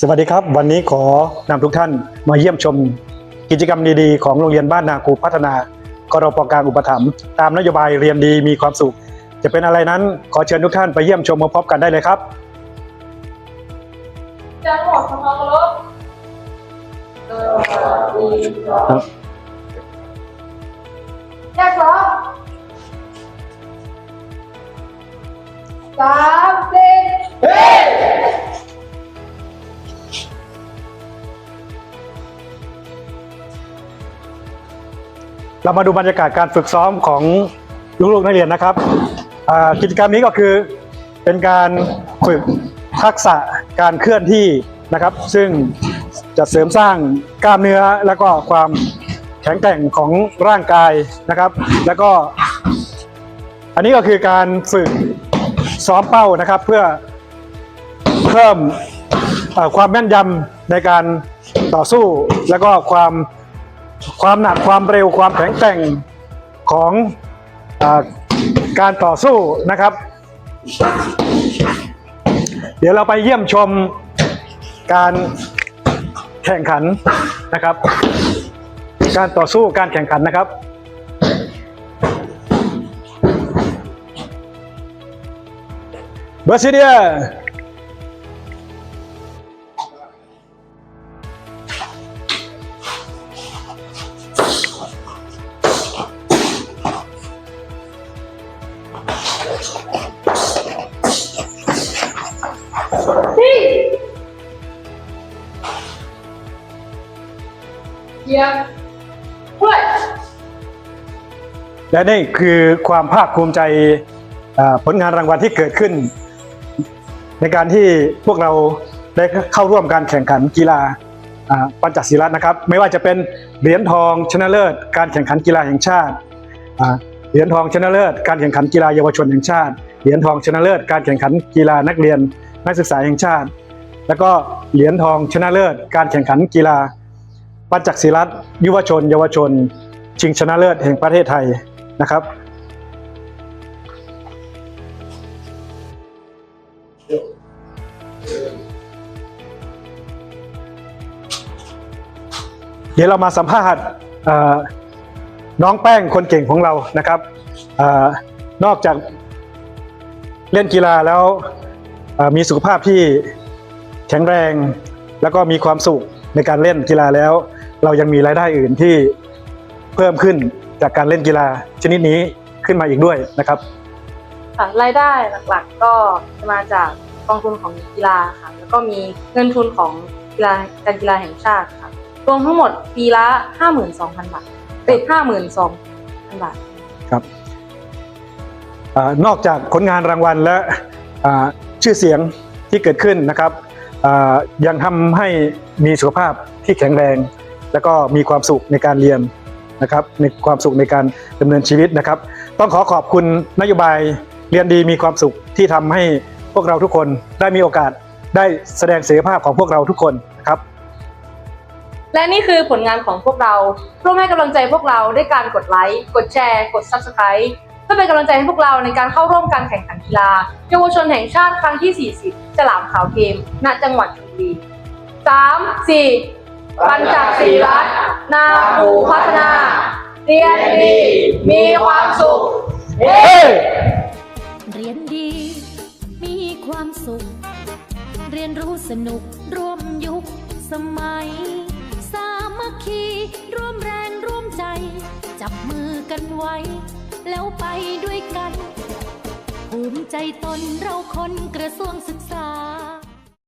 สวัสดีครับ วันนี้ขอนำทุกท่านมาเยี่ยมชมกิจกรรมดีๆ ของโรงเรียนบ้านนาคูพัฒนากรปการอุปถัมภ์ตามนโยบายเรียนดีมีความสุข จะเป็นอะไรนั้นขอเชิญทุกท่านไปเยี่ยมชมพร้อมกันได้เลยครับจังหวัดสมองลบครับแยกครับสาม เรามาดูบรรยากาศการฝึกซ้อมของลูกๆนักเรียนนะครับกิจกรรมนี้ก็คือเป็นการฝึกทักษะการเคลื่อนที่นะครับ ซึ่งจะเสริมสร้างกล้ามเนื้อแล้วก็ความแข็งแกร่งของร่างกายนะครับ แล้วก็ อันนี้ก็คือการฝึกซ้อมเป้านะครับ เพื่อเพิ่มความแม่นยำในการต่อสู้ แล้วก็ความ ความหนักความเร็วความแข็งแกร่งของอการต่อสู้นะครับ เดี๋ยวเราไปเยี่ยมชมการแข่งขันนะครับ การต่อสู้การแข่งขันนะครับเบอร์ซิเดีย และนี่คือความภาคภูมิใจผลงานรางวัลที่เกิดขึ้น ในการที่พวกเราได้เข้าร่วมการแข่งขันกีฬาปัญจศีลัตนะครับ ไม่ว่าจะเป็นเหรียญทองชนะเลิศ การแข่งขันกีฬาแห่งชาติ เหรียญทองชนะเลิศการแข่งขันกีฬาเยาวชนแห่งชาติ เหรียญทองชนะเลิศการแข่งขันกีฬานักเรียนนักศึกษาแห่งชาติ แล้วก็เหรียญทองชนะเลิศการแข่งขันกีฬาปัญจศีลัตยุวชน เยาวชน ชิงชนะเลิศแห่งประเทศไทยนะครับเดี๋ยวเรามาสัมภาษณ์ น้องแป้งคนเก่งของเรานะครับอนอกจากเล่นกีฬาแล้วมีสุขภาพที่แข็งแรง แล้วก็มีความสุขในการเล่นกีฬาแล้ว เรายังมีรายได้อื่นที่เพิ่มขึ้นจากการเล่นกีฬาชนิดนี้ขึ้นมาอีกด้วยนะครับรายได้หลักๆก็จะมาจากกองทุนของกีฬาค่ะแล้วก็มีเงินทุนของกีฬาการกีฬาแห่งชาติค่ะรวมทั้งหมดปีละ 52,000 บาท เอ้ย52,000บาทครับอานอกจากผลงานรางวัลและอ่าชื่อเสียงที่เกิดขึ้นนะครับอ่ายังทำให้มีสุขภาพที่แข็งแรง แล้วก็มีความสุขในการเรียนนะครับมีความสุขในการดำเนินชีวิตนะครับ ต้องขอขอบคุณนโยบายเรียนดีมีความสุขที่ทำให้พวกเราทุกคนได้มีโอกาสได้แสดงศักยภาพของพวกเราทุกคนนะครับ และนี่คือผลงานของพวกเรา ร่วมให้กำลังใจพวกเราด้วยการกดไลค์ กดแชร์ กด Subscribe เพื่อเป็นกำลังใจให้พวกเราในการเข้าร่วมการแข่งขันกีฬาเยาวชนแห่งชาติครั้งที่ 40 ฉลามขาวเกม ณ จังหวัดชลบุรี3 4ปัญจศีรัตน์นาภูพัฒนา เรียนดี มีความสุข เฮ้เรียนดี มีความสุข เรียนรู้สนุกร่วมยุคสมัยามัคคีร่วมแรงร่วมใจ จับมือกันไว้ แล้วไปด้วยกัน ภูมิใจตนเราคนกระทรวงศึกษา